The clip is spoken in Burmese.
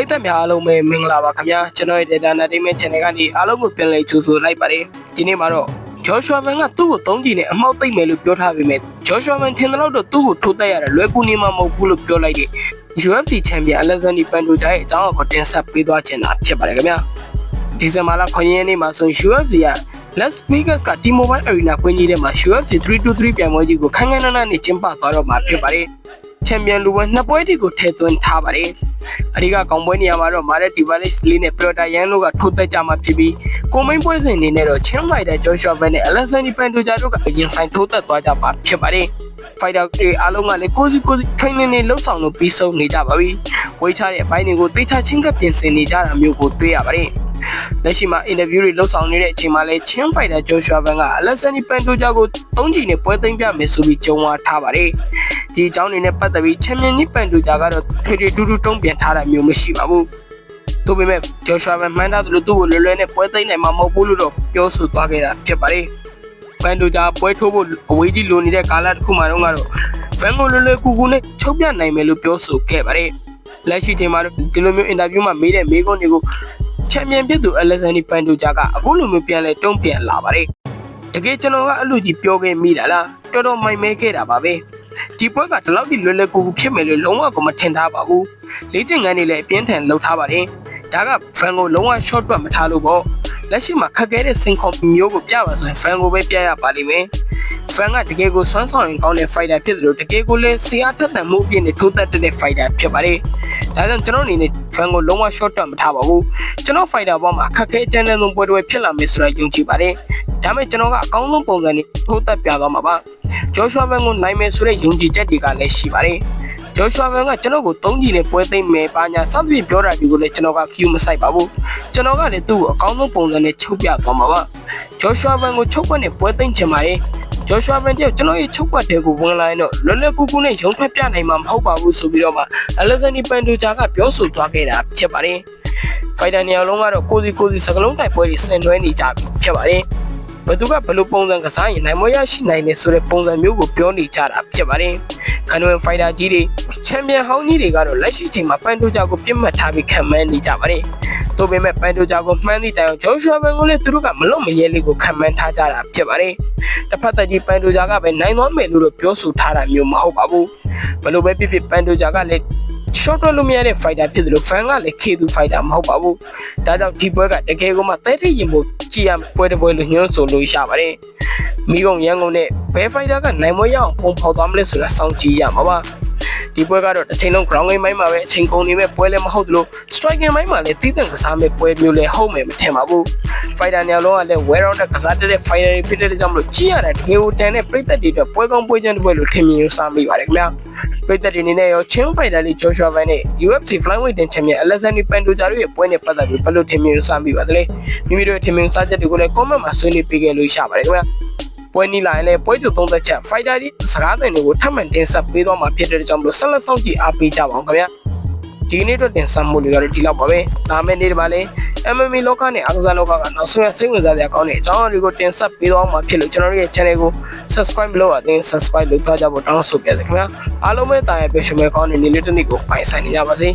ရိသတ်များအားလုံးပဲမင်္ဂလာပါခင်ဗျာကျွန်တော်ရဲ့ Data Entertainment Channel ကနေအားလုံးကိုပြန်လည်ကြိုဆိုလိုက်ပါတယ်ဒီနေ့မှာတော့ Joshua Man ကသူ့ကိုသုံးကြည့်နဲ့အမှောက်သိမ့်မယ်လို့ပြောထားပေမဲ့ Joshua Man ထင်တယ်လို့တော့သူ့ကိုထိုးတက်ရတာလွယ်ကူနေမှာမဟုတ်ဘူးလို့ပြောလိုက်တဲ့ UFC Champion Alexander Pantoja ရဲ့အကြောင်းအကိုတင်ဆက်ပေးသွားချင်တာဖြစ်ပါတယ်ခင်ဗျာဒီဇင်ဘာလ9ရက်နေ့မှာဆို UFC က Las Vegas က T-Mobile Arena ကွင်းကြီးထဲမှာ UFC 323ပြိုင်ပွဲကြီးကိုခန်းခန်းနားနားနဲ့ကျင်းပသွားတော့မှာဖြစ်ပါတယ် ချန်ပီယံလူပွဲနှစ်ပွဲတိကိုထည့်သွင်းထားပါတယ်။အဓိကကောင်ပွဲနေရာမှာတော့မာရက်ဒီဗာလစ်လေးနဲ့ပရိုတာယန်တို့ကထိုးသက်ကြမှာဖြစ်ပြီးကိုမိန်ပွဲစဉ်အနေနဲ့တော့ချင်းဖိုင်တာဂျော့ရှော့ဘန်နဲ့အလက်ဆန်ဒီပန်တိုဂျာတို့ကရင်ဆိုင်ထိုးသက်သွားကြမှာဖြစ်ပါတယ်။ fighter တွေအားလုံးကလည်းကိုစီကိုစီ training တွေလှုပ်ဆောင်လို့ပြီးဆုံးနေကြပါပြီ။ဝေးချတဲ့အပိုင်းတွေကိုသိချချင်းကပြင်ဆင်နေကြတာမျိုးကိုတွေ့ရပါတယ်။လက်ရှိမှာအင်တာဗျူးတွေလှုပ်ဆောင်နေတဲ့အချိန်မှာလဲချင်းဖိုင်တာဂျိုရှွာဘန်ကအလက်ဆန်ဒီပန်တိုဂျာကိုသုံးချီနဲ့ပွဲသိမ်းပြမယ်ဆိုပြီးကြုံဝါထားပါတယ်။ ဒီအကြောင်းတွေနဲ့ပတ်သက်ပြီးချန်ပီယံနီပန်တိုဂျာကတော့ထွေထွေတူတူတုံ့ပြန်ထားတာမျိုးမရှိပါဘူး။ဒါပေမဲ့ဂျိုရှွာဘန်မှန်တာလို့သူ့ကိုလွယ်လွယ်နဲ့ပွဲသိမ်းနိုင်မှာမဟုတ်ဘူးလို့တော့ပြောဆိုသွားခဲ့တာဖြစ်ပါတယ်။ပန်တိုဂျာပွဲထိုးဖို့အဝေးကြီးလိုနေတဲ့ကာလတစ်ခုမှတော့ကတော့ဘန်ကိုလွယ်လွယ်ကူကူနဲ့ချုပ်ပြနိုင်မယ်လို့ပြောဆိုခဲ့ပါတယ်။လက်ရှိချိန်မှာတော့ဒီလိုမျိုးအင်တာဗျူးမှာမေးတဲ့မေးခွန်းတွေကိုချန်ပီယံဖြစ်သူအလက်ဆန်ဒီပန်တိုဂျာကအခုလိုမျိုးပြန်လဲတုံ့ပြန်လာပါတယ်။တကယ်ကျွန်တော်ကအလို့ကြီးပြောခဲ့မိတာလားတော်တော်မိုင်မဲခဲ့တာပါပဲ။ ဒီပွဲကဒီလောက်ထိလွယ်လွယ်ကူကူဖြစ်မယ်လို့လုံးဝကိုမထင်ထားပါဘူး။လေ့ကျင့်ခန်းတွေလည်းအပြင်းထန်လုပ်ထားပါတယ်။ဒါကဖန်ကိုလုံးဝ short တွက်မထားလို့ပေါ့။လက်ရှိမှာခက်ခဲတဲ့စင်ကွန်မျိုးကိုပြပါဆိုရင်ဖန်ကိုပဲပြရပါလိမ့်မယ်။ဖန်ကတကယ်ကိုစွမ်းဆောင်ရင်ကောင်းတဲ့ fighter ဖြစ်တယ်လို့တကယ်ကိုလည်းဆရာထက်သန်မှုအပြည့်နဲ့ထိုးသက်တဲ့ fighter ဖြစ်ပါတယ်။ဒါကြောင့်ကျွန်တော်အနေနဲ့ဖန်ကိုလုံးဝ short တက်မထားပါဘူး။ကျွန်တော် fighter ဘောမှာအခက်ခဲအကျဉ်းဆုံးပွဲတွေဖြစ်လာမယ်ဆိုတာယုံကြည်ပါတယ်။ဒါပေမဲ့ကျွန်တော်ကအကောင်းဆုံးပုံစံနဲ့ထိုးသက်ပြသွားမှာပါ။ Joshua Man ကိုနိုင်မယ်ဆိုတဲ့ယုံကြည်ချက်တွေကလည်းရှိပါတယ်။ Joshua Man ကကျွန်တော်ကိုသုံးကြည့်နဲ့ပွဲသိမ်းမယ်ပါညာစသဖြင့်ပြောတာဒီကိုလည်းကျွန်တော်က Q မဆိုင်ပါဘူး။ကျွန်တော်ကလည်းသူ့ကိုအကောင်းဆုံးပုံစံနဲ့ချုပ်ပြသွားမှာပါ။ Joshua Man ကိုချုပ်ပွက်နဲ့ပွဲသိမ်းချင်ပါတယ်။ဂျော်ရှွာဗန်တယောက်ကျွန်တော်ရဲ့ချုပ်ကွက်တဲ့ကိုဝင်လာရင်တော့လွယ်လွယ်ကူကူနဲ့ရုံထွက်ပြနိုင်မှာမဟုတ်ပါဘူးဆိုပြီးတော့မှအလက်ဇန်ဒီပန်တိုဂျာကပြောဆိုသွားခဲ့တာဖြစ်ပါတယ်။ဖိုင်တာနေရာလုံးကတော့ကိုစီကိုစီစကလုံးတိုက်ပွဲတွေဆင်နွှဲနေကြပြီဖြစ်ပါတယ်။ ဘသူကဘယ်လိုပုံစံကစားရင်နိုင်မရရှိနိုင်နေဆိုတဲ့ပုံစံမျိုးကိုပြောနေကြတာဖြစ်ပါတယ်။ကန်ဝင်ဖိုင်တာကြီးတွေချန်ပီယံဟောင်းကြီးတွေကတော့လက်ရှိချိန်မှာပန်တိုဂျာကိုပြစ်မှတ်ထားပြီးခံမှန်းနေကြပါတယ်။သို့ပေမဲ့ပန်တိုဂျာကိုမှန်းသည့်တိုင်အောင်ဂျော်ရှွာဗန်ကိုလည်းသူတို့ကမလွတ်မရဲလေးကိုခံမှန်းထားကြတာဖြစ်ပါတယ်။တစ်ဖက်သက်ကြီးပန်တိုဂျာကပဲနိုင်သွားမယ်လို့တော့ပြောဆိုထားတာမျိုးမဟုတ်ပါဘူး။ဘယ်လိုပဲဖြစ်ဖြစ်ပန်တိုဂျာကလည်း short တွက်လို့မရတဲ့ fighter ဖြစ်တယ်လို့ fan ကလည်း K2 fighter မဟုတ်ပါဘူး။ဒါကြောင့်ဒီပွဲကတကယ်ကိုမှတဲတဲ့ရင်ဖို့ ကြည်ရပွဲတစ်ပွဲလို့ညွှန်းဆိုလို့ရပါတယ်။မိကုံရန်ကုန်နဲ့ဘဲ fighter ကနိုင်မွေးရအောင်ပုံဖော်သွားမလဲဆိုတာစောင့်ကြည့်ရမှာပါ။ဒီပွဲကတော့တစ်ချိန်လုံး ground game မိုင်းမှာပဲအချိန်ကုန်နေမဲ့ပွဲလည်းမဟုတ်သလို striking မိုင်းမှာလည်းတီးတန့်ကစားမဲ့ပွဲမျိုးလည်းဟုတ်မယ်မထင်ပါဘူး။ fighter နေရာလုံးကလည်း wear out တဲ့ကစားတဲ့ fighter တွေဖြစ်တဲ့ကြောင့်မလို့ကြီးရတဲ့တကယ်ကိုတန်တဲ့ပြိသက်တွေအတွက်ပွဲကောင်းပွဲချမ်းတစ်ပွဲလို့ထင်မြင်ယူဆမိပါတယ်ခင်ဗျာ။ပြိသက်တွေအနေနဲ့ရောချင်း fighter လေး Joshua Van နဲ့ UFC flyweight တင်ချန်ပီယံ Alexander Pantoja တို့ရဲ့ပွဲနဲ့ပတ်သက်ပြီးဘယ်လိုထင်မြင်ယူဆမိပါသလဲ။မိမိတို့ရဲ့ထင်မြင်ယူဆချက်တွေကိုလည်း comment မှာဆွေးနွေးပေးခဲ့လို့ရပါတယ်ခင်ဗျာ။ပွဲနီလာရင်လည်းပွဲကြိုသုံးသက်ချက် fighter ဒီစကားသံတွေကိုထပ်မံတင်ဆက်ပေးသွားမှာဖြစ်တဲ့ကြောင့်မလို့ဆက်လက်ဆောင်ကြည့်အားပေးကြပါအောင်ခင်ဗျာ ဒီနေ့တော့တင်ဆက်မှုတွေကတော့ဒီလောက်ပါပဲဒါမဲ့နေ့ဒီမှာလည်း MMA လောကနဲ့အားကစားလောကကနောက်ဆုံးရစိတ်ဝင်စားစရာကောင်းတဲ့အကြောင်းအရာတွေကိုတင်ဆက်ပေးသွားမှာဖြစ်လို့ကျွန်တော်တို့ရဲ့ channel ကို subscribe လုပ်အပ်ရင် subscribe လုပ်ထားကြဖို့တောင်းဆိုပါရစေခင်ဗျာအားလုံးပဲတာရဲ့ပင်ရှင်မဲကောင်းတဲ့နေ့လေးတစ်နေ့ကိုပိုင်ဆိုင်နေကြပါစေ